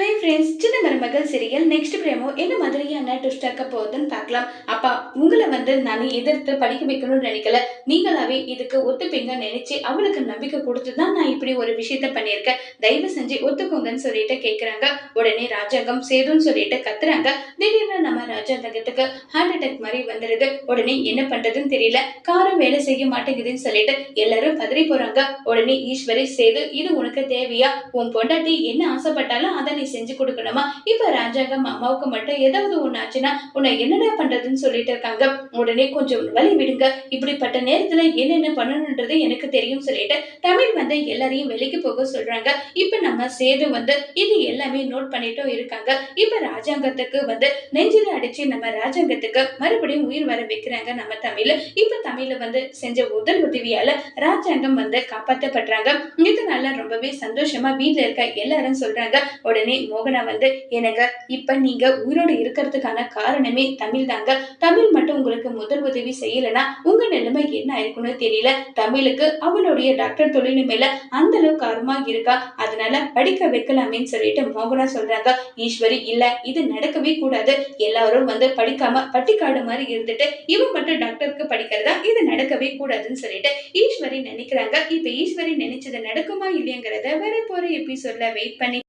Hi friends சின்ன மருமகள் serial next பிரேமோ என்ன மாதிரியான ட்விஸ்ட் இருக்க போகுதுன்னு பார்க்கலாம். அப்பா உங்களை வந்து நான் எதிர்த்து படிக்க வைக்கணும்னு நினைக்கல. நீங்களாவே இதுக்கு ஒத்துப்பீங்கன்னு நினைச்சு அவளுக்கு நம்பிக்கை கொடுத்து தான் நான் இப்படி ஒரு விஷயத்த பண்ணியிருக்கேன். தயவு செஞ்சு ஒத்துக்கோங்கன்னு சொல்லிட்டு கேட்குறாங்க உடனே ராஜாங்கம் சேதுன்னு சொல்லிட்டு கத்துறாங்க. திடீர்னு நம்ம ராஜாங்கத்துக்கு ஹார்ட் அட்டாக் மாதிரி வந்துடுது உடனே என்ன பண்றதுன்னு தெரியல. காரம் வேலை செய்ய மாட்டேங்குதுன்னு சொல்லிட்டு எல்லாரும் பதறி போறாங்க. உடனே ஈஸ்வரி சேது இது உனக்கு தேவையா? உன் பொண்டாட்டி என்ன ஆசைப்பட்டாலும் அதை நீ செஞ்சு கொடுக்கணுமா? இப்ப ராஜாங்கம் அம்மாவுக்கு மட்டும் ஏதாவது ஒண்ணு ஆச்சுன்னா உன்னை என்னடா பண்றதுன்னு சொல்லிட்டு இருக்காங்க. உடனே கொஞ்சம் வழி விடுங்க. இப்படிப்பட்ட நேரத்துல என்னென்ன பண்ணணுன்றது எனக்கு தெரியும் சொல்லிட்டு தமிழ் வந்து எல்லாரையும் வெளிக்கு போக சொல்றாங்க. இப்ப நம்ம சேது வந்து இது எல்லாமே நோட் பண்ணிட்டும் இருக்காங்க. இப்ப ராஜாங்கத்துக்கு வந்து நெஞ்சில அடிச்சு நம்ம ராஜாங்கத்துக்கு மறுபடியும் உயிர் வர வைக்கிறாங்க நம்ம தமிழ். இப்ப தமிழ்ல வந்து செஞ்ச உதல் உதவியால ராஜாங்கம் வந்து காப்பாற்றப்படுறாங்க இதனால ரொம்பவே சந்தோஷமா வீட்ல இருக்க எல்லாரும் சொல்றாங்க. உடனே மோகனா வந்து எனக்கு இப்ப நீங்க உயிரோடு இருக்கிறதுக்கான காரணமே தமிழ் தாங்க. தமிழ் மட்டும் உங்களுக்கு முதல் உதவி செய்யலன்னா உங்க நிலைமை என்ன ஆயிருக்குன்னு தெரியல. தமிழுக்கு அவளுடைய டாக்டர் தொழில் மேல அந்த அளவுக்கு ஆர்வமா இருக்கா? அதனால படிக்க வைக்கலாமேன்னு சொல்லிட்டு மோகனா சொல்றாங்க. ஈஸ்வரி இல்ல இது நடக்கவே கூடாது. எல்லாரும் வந்து படிக்காம பட்டிக்காடு மாதிரி இருந்துட்டு இவன் மட்டும் டாக்டருக்கு படிக்கிறதா? இது நடக்கவே கூடாதுன்னு சொல்லிட்டு ஈஸ்வரி நினைக்கிறாங்க. இப்ப ஈஸ்வரி நினைச்சது நடக்குமா இல்லையங்கிறத வர போற எபிசோட்ல வெயிட் பண்ணி